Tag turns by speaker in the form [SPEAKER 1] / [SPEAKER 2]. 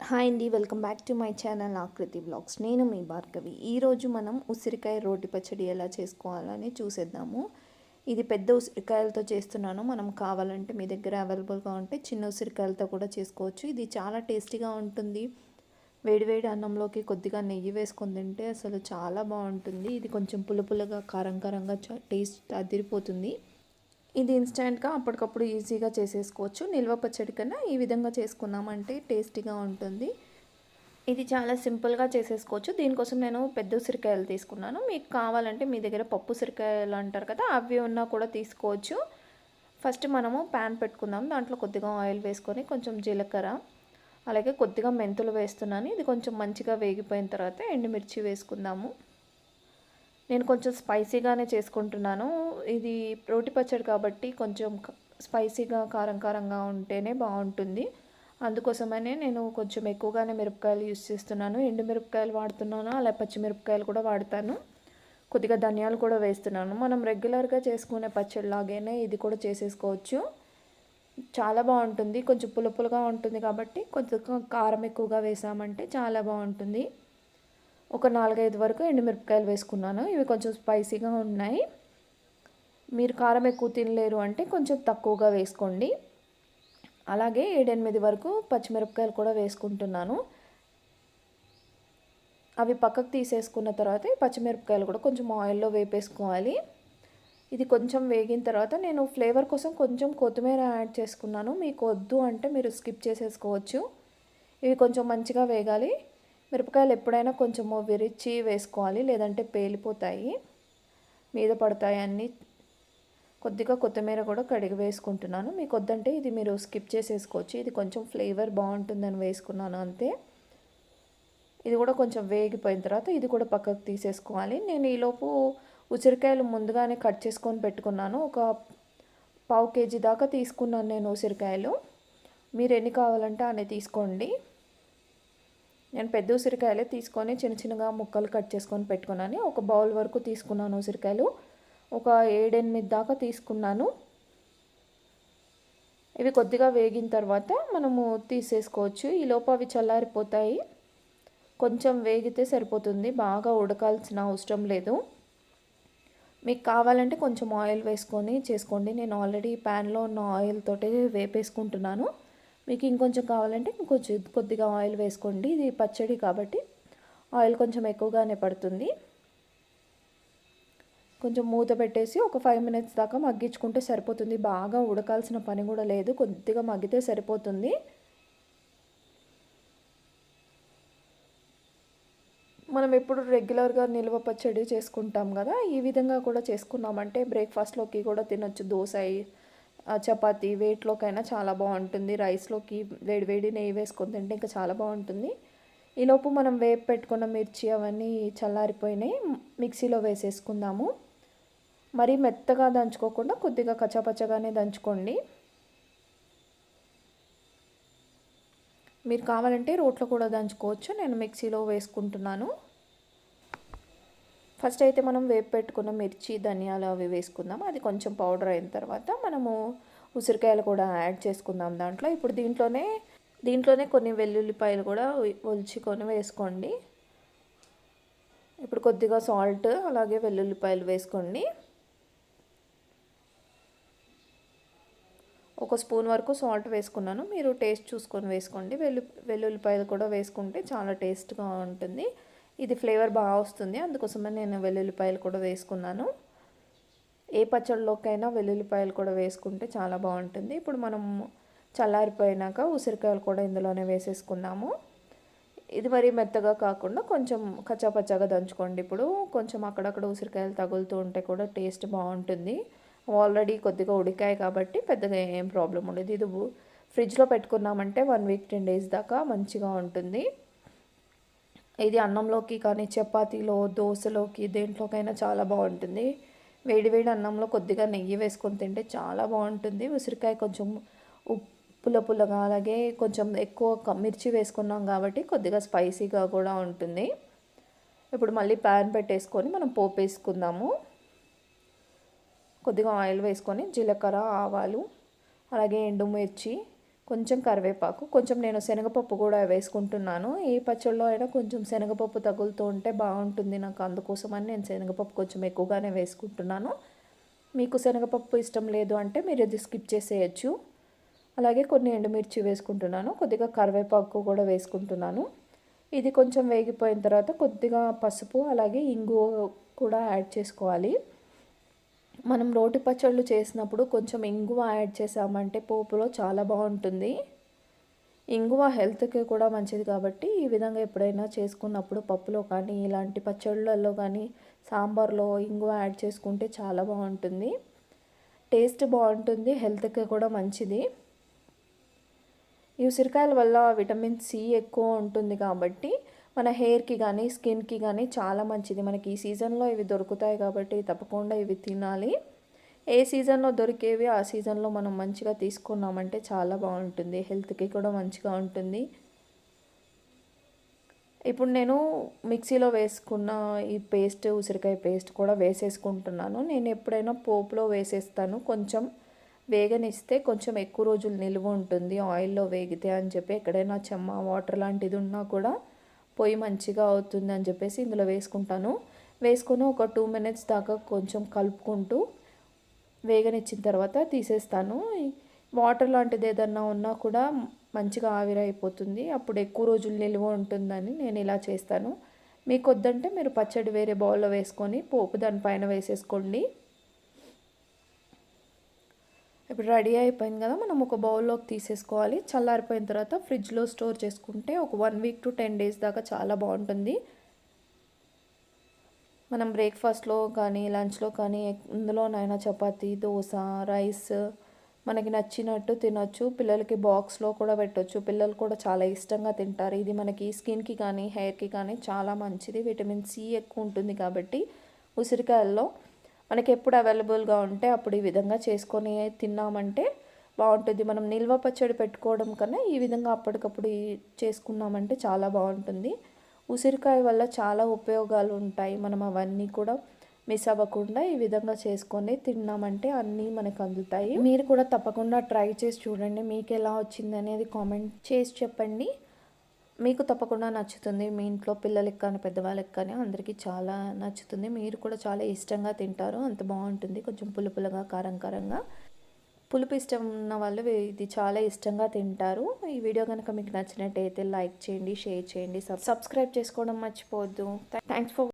[SPEAKER 1] Hi అండి welcome back to my channel Aakriti blogs నేను మీ భార్గవి. ఈరోజు మనం ఉసిరికాయ రోటి పచ్చడి ఎలా చేసుకోవాలని చూసేద్దాము. ఇది పెద్ద ఉసిరికాయలతో చేస్తున్నాను. మనం కావాలంటే మీ దగ్గర అవైలబుల్గా ఉంటే చిన్న ఉసిరికాయలతో కూడా చేసుకోవచ్చు. ఇది చాలా టేస్టీగా ఉంటుంది. వేడివేడి అన్నంలోకి కొద్దిగా నెయ్యి వేసుకొని తింటే అసలు చాలా బాగుంటుంది. ఇది కొంచెం పులుపులుగా కారం కారంగా టేస్ట్ అదిరిపోతుంది. ఇది ఇన్స్టెంట్గా అప్పటికప్పుడు ఈజీగా చేసేసుకోవచ్చు. నిల్వ పచ్చడి కన్నా ఈ విధంగా చేసుకున్నామంటే టేస్టీగా ఉంటుంది. ఇది చాలా సింపుల్గా చేసేసుకోవచ్చు. దీనికోసం నేను పెద్ద ఉసిరికాయలు తీసుకున్నాను. మీకు కావాలంటే మీ దగ్గర పప్పు ఉసిరికాయలు అంటారు కదా అవి ఉన్నా కూడా తీసుకోవచ్చు. ఫస్ట్ మనము ప్యాన్ పెట్టుకుందాం. దాంట్లో కొద్దిగా ఆయిల్ వేసుకొని కొంచెం జీలకర్ర అలాగే కొద్దిగా మెంతులు వేస్తున్నాను. ఇది కొంచెం మంచిగా వేగిపోయిన తర్వాత ఎండుమిర్చి వేసుకుందాము. నేను కొంచెం స్పైసీగానే చేసుకుంటున్నాను. ఇది రోటి పచ్చడి కాబట్టి కొంచెం స్పైసీగా కారం కారంగా ఉంటేనే బాగుంటుంది. అందుకోసమనే నేను కొంచెం ఎక్కువగానే మిరపకాయలు యూస్ చేస్తున్నాను. ఎండు మిరపకాయలు వాడుతున్నాను? అలా పచ్చిమిరపకాయలు కూడా వాడతాను. కొద్దిగా ధనియాలు కూడా వేస్తున్నాను. మనం రెగ్యులర్గా చేసుకునే పచ్చడిలాగానే ఇది కూడా చేసేసుకోవచ్చు. చాలా బాగుంటుంది. కొంచెం పులుపులుగా ఉంటుంది కాబట్టి కొంచెం కారం ఎక్కువగా వేసామంటే చాలా బాగుంటుంది. ఒక నాలుగైదు వరకు ఎండుమిరపకాయలు వేసుకున్నాను. ఇవి కొంచెం స్పైసీగా ఉన్నాయి. మీరు కారం ఎక్కువ తినలేరు అంటే కొంచెం తక్కువగా వేసుకోండి. అలాగే ఏడెనిమిది వరకు పచ్చిమిరపకాయలు కూడా వేసుకుంటున్నాను. అవి పక్కకు తీసేసుకున్న తర్వాత పచ్చిమిరపకాయలు కూడా కొంచెం ఆయిల్లో వేపేసుకోవాలి. ఇది కొంచెం వేగిన తర్వాత నేను ఫ్లేవర్ కోసం కొంచెం కొత్తిమీర యాడ్ చేసుకున్నాను. మీకు వద్దు అంటే మీరు స్కిప్ చేసేసుకోవచ్చు. ఇవి కొంచెం మంచిగా వేగాలి. మిరపకాయలు ఎప్పుడైనా కొంచెం విరిచి వేసుకోవాలి లేదంటే పేలిపోతాయి. మీద పడతాయి అన్నీ. కొద్దిగా కొత్తిమీర కూడా కడిగి వేసుకుంటున్నాను. మీకు వద్దంటే ఇది మీరు స్కిప్ చేసేసుకోవచ్చు. ఇది కొంచెం ఫ్లేవర్ బాగుంటుందని వేసుకున్నాను అంతే. ఇది కూడా కొంచెం వేగిపోయిన తర్వాత ఇది కూడా పక్కకు తీసేసుకోవాలి. నేను ఈలోపు ఉసిరికాయలు ముందుగానే కట్ చేసుకొని పెట్టుకున్నాను. ఒక పావు కేజీ దాకా తీసుకున్నాను నేను ఉసిరికాయలు. మీరు ఎన్ని కావాలంటే అన్ని తీసుకోండి. నేను పెద్ద ఉసిరికాయలే తీసుకొని చిన్న చిన్నగా ముక్కలు కట్ చేసుకొని పెట్టుకున్నాను. ఒక బౌల్ వరకు తీసుకున్నాను ఉసిరికాయలు. ఒక ఏడెనిమిది దాకా తీసుకున్నాను. ఇవి కొద్దిగా వేగిన తర్వాత మనము తీసేసుకోవచ్చు. ఈ లోపు అవి చల్లారిపోతాయి. కొంచెం వేగితే సరిపోతుంది. బాగా ఉడకాల్సిన అవసరం లేదు. మీకు కావాలంటే కొంచెం ఆయిల్ వేసుకొని చేసుకోండి. నేను ఆల్రెడీ ప్యాన్లో ఉన్న ఆయిల్ తోటి వేపేసుకుంటున్నాను. మీకు ఇంకొంచెం కావాలంటే ఇంకొంచెం కొద్దిగా ఆయిల్ వేసుకోండి. ఇది పచ్చడి కాబట్టి ఆయిల్ కొంచెం ఎక్కువగానే పడుతుంది. కొంచెం మూత పెట్టేసి ఒక ఫైవ్ మినిట్స్ దాకా మగ్గించుకుంటే సరిపోతుంది. బాగా ఉడకాల్సిన పని కూడా లేదు. కొద్దిగా మగ్గితే సరిపోతుంది. మనం ఎప్పుడు రెగ్యులర్గా నిల్వ పచ్చడి చేసుకుంటాం కదా ఈ విధంగా కూడా చేసుకున్నామంటే బ్రేక్ఫాస్ట్లోకి కూడా తినొచ్చు. దోశ చపాతీ వేట్లోకైనా చాలా బాగుంటుంది. రైస్లోకి వేడి వేడి నెయ్యి వేసుకొని తింటే ఇంకా చాలా బాగుంటుంది. ఈలోపు మనం వేపు పెట్టుకున్న మిర్చి అవన్నీ చల్లారిపోయినాయి. మిక్సీలో వేసేసుకుందాము. మరీ మెత్తగా దంచుకోకుండా కొద్దిగా కచ్చాపచ్చగానే దంచుకోండి. మీరు కావాలంటే రోట్లో కూడా దంచుకోవచ్చు. నేను మిక్సీలో వేసుకుంటున్నాను. ఫస్ట్ అయితే మనం వేపు పెట్టుకున్న మిర్చి ధనియాలు అవి వేసుకుందాం. అది కొంచెం పౌడర్ అయిన తర్వాత మనము ఉసిరికాయలు కూడా యాడ్ చేసుకుందాం దాంట్లో. ఇప్పుడు దీంట్లోనే దీంట్లోనే కొన్ని వెల్లుల్లిపాయలు కూడా ఒలుచుకొని వేసుకోండి. ఇప్పుడు కొద్దిగా సాల్ట్ అలాగే వెల్లుల్లిపాయలు వేసుకోండి. ఒక స్పూన్ వరకు సాల్ట్ వేసుకున్నాను. మీరు టేస్ట్ చూసుకొని వేసుకోండి. వెల్లు వెల్లుల్లిపాయలు కూడా వేసుకుంటే చాలా టేస్ట్గా ఉంటుంది. ఇది ఫ్లేవర్ బాగా వస్తుంది. అందుకోసమే నేను వెల్లుల్లిపాయలు కూడా వేసుకున్నాను. ఏ పచ్చడిలోకైనా వెల్లుల్లిపాయలు కూడా వేసుకుంటే చాలా బాగుంటుంది. ఇప్పుడు మనం చల్లారిపోయినాక ఉసిరికాయలు కూడా ఇందులోనే వేసేసుకున్నాము. ఇది మరీ మెత్తగా కాకుండా కొంచెం కచ్చాపచ్చాగా దంచుకోండి. ఇప్పుడు కొంచెం అక్కడక్కడ ఉసిరికాయలు తగులుతూ ఉంటే కూడా టేస్ట్ బాగుంటుంది. ఆల్రెడీ కొద్దిగా ఉడికాయి కాబట్టి పెద్దగా ఏం ప్రాబ్లం ఉండదు. ఇది ఫ్రిడ్జ్లో పెట్టుకున్నామంటే వన్ వీక్ టెన్ డేస్ దాకా మంచిగా ఉంటుంది. ఇది అన్నంలోకి కానీ చపాతీలో దోశలోకి దేంట్లోకైనా చాలా బాగుంటుంది. వేడివేడి అన్నంలో కొద్దిగా నెయ్యి వేసుకొని తింటే చాలా బాగుంటుంది. ఉసిరికాయ కొంచెం పుల్ల పుల్లగా అలాగే కొంచెం ఎక్కువ మిర్చి వేసుకున్నాం కాబట్టి కొద్దిగా స్పైసీగా కూడా ఉంటుంది. ఇప్పుడు మళ్ళీ ప్యాన్ పెట్టేసుకొని మనం పోపు వేసుకుందాము. కొద్దిగా ఆయిల్ వేసుకొని జీలకర్ర ఆవాలు అలాగే ఎండుమిర్చి కొంచెం కరివేపాకు కొంచెం నేను శనగపప్పు కూడా వేసుకుంటున్నాను. ఏ పచ్చళ్ళలో అయినా కొంచెం శనగపప్పు తగులుతూ ఉంటే బాగుంటుంది నాకు అందుకోసమని నేను శనగపప్పు కొంచెం ఎక్కువగానే వేసుకుంటున్నాను. మీకు శనగపప్పు ఇష్టం లేదు అంటే మీరు ఇది స్కిప్ చేసేయచ్చు. అలాగే కొన్ని ఎండుమిర్చి వేసుకుంటున్నాను కొద్దిగా కరివేపాకు కూడా వేసుకుంటున్నాను. ఇది కొంచెం వేగిపోయిన తర్వాత కొద్దిగా పసుపు అలాగే ఇంగు కూడా యాడ్ చేసుకోవాలి. మనం రోటి పచ్చళ్ళు చేసినప్పుడు కొంచెం ఇంగువ యాడ్ చేసామంటే పోపులో చాలా బాగుంటుంది. ఇంగువ హెల్త్కి కూడా మంచిది కాబట్టి ఈ విధంగా ఎప్పుడైనా చేసుకున్నప్పుడు పప్పులో కానీ ఇలాంటి పచ్చళ్ళల్లో కానీ సాంబార్లో ఇంగువ యాడ్ చేసుకుంటే చాలా బాగుంటుంది. టేస్ట్ బాగుంటుంది హెల్త్కి కూడా మంచిది. ఈ ఉసిరికాయల వల్ల విటమిన్ సి ఎక్కువ ఉంటుంది కాబట్టి మన హెయిర్కి కానీ స్కిన్కి కానీ చాలా మంచిది. మనకి ఈ సీజన్లో ఇవి దొరుకుతాయి కాబట్టి తప్పకుండా ఇవి తినాలి. ఏ సీజన్లో దొరికేవి ఆ సీజన్లో మనం మంచిగా తీసుకున్నామంటే చాలా బాగుంటుంది. హెల్త్కి కూడా మంచిగా ఉంటుంది. ఇప్పుడు నేను మిక్సీలో వేసుకున్న ఈ పేస్ట్ ఉసిరికాయ పేస్ట్ కూడా వేసేసుకుంటున్నాను. నేను ఎప్పుడైనా పోపులో వేసేస్తాను. కొంచెం వేగనిస్తే కొంచెం ఎక్కువ రోజులు నిల్వ ఉంటుంది. ఆయిల్లో వేగితే అని చెప్పి ఎక్కడైనా చెమ్మ వాటర్ లాంటిది ఉన్నా కూడా పొయ్యి మంచిగా అవుతుంది అని చెప్పేసి ఇందులో వేసుకుంటాను. వేసుకొని ఒక టూ మినిట్స్ దాకా కొంచెం కలుపుకుంటూ వేగనిచ్చిన తర్వాత తీసేస్తాను. వాటర్ లాంటిది ఏదన్నా ఉన్నా కూడా మంచిగా ఆవిరైపోతుంది. అప్పుడు ఎక్కువ రోజులు నిల్వ ఉంటుందని నేను ఇలా చేస్తాను. మీకు వద్దంటే మీరు పచ్చడి వేరే బౌల్లో వేసుకొని పోపు దానిపైన వేసేసుకోండి. ఇప్పుడు రెడీ అయిపోయింది కదా మనం ఒక బౌల్లోకి తీసేసుకోవాలి. చల్లారిపోయిన తర్వాత ఫ్రిడ్జ్లో స్టోర్ చేసుకుంటే ఒక one week to ten days దాకా చాలా బాగుంటుంది. మనం బ్రేక్ఫాస్ట్లో కానీ లంచ్లో కానీ ఇందులోనైనా చపాతీ దోశ రైస్ మనకి నచ్చినట్టు తినొచ్చు. పిల్లలకి బాక్స్లో కూడా పెట్టొచ్చు. పిల్లలు కూడా చాలా ఇష్టంగా తింటారు. ఇది మనకి స్కిన్కి కానీ హెయిర్కి కానీ చాలా మంచిది. విటమిన్ సి ఎక్కువ ఉంటుంది కాబట్టి ఉసిరికాయల్లో మనకి ఎప్పుడు అవైలబుల్గా ఉంటే అప్పుడు ఈ విధంగా చేసుకొని తిన్నామంటే బాగుంటుంది. మనం నిల్వ పచ్చడి పెట్టుకోవడం కన్నా ఈ విధంగా అప్పటికప్పుడు చేసుకున్నామంటే చాలా బాగుంటుంది. ఉసిరికాయ వల్ల చాలా ఉపయోగాలు ఉంటాయి. మనం అవన్నీ కూడా మిస్ అవ్వకుండా ఈ విధంగా చేసుకొని తిన్నామంటే అన్నీ మనకు అందుతాయి. మీరు కూడా తప్పకుండా ట్రై చేసి చూడండి. మీకు ఎలా వచ్చింది అనేది కామెంట్ చేసి చెప్పండి. మీకు తప్పకుండా నచ్చుతుంది. మీ ఇంట్లో పిల్లలకి కానీ పెద్దవాళ్ళకి కానీ అందరికీ చాలా నచ్చుతుంది. మీరు కూడా చాలా ఇష్టంగా తింటారు. అంత బాగుంటుంది. కొంచెం పులుపులుగా కారం కారంగా. పులుపు ఇష్టం ఉన్న వాళ్ళు ఇది చాలా ఇష్టంగా తింటారు. ఈ వీడియో కనుక మీకు నచ్చినట్టయితే లైక్ చేయండి షేర్ చేయండి సబ్స్క్రైబ్ చేసుకోవడం మర్చిపోవద్దు. Thanks for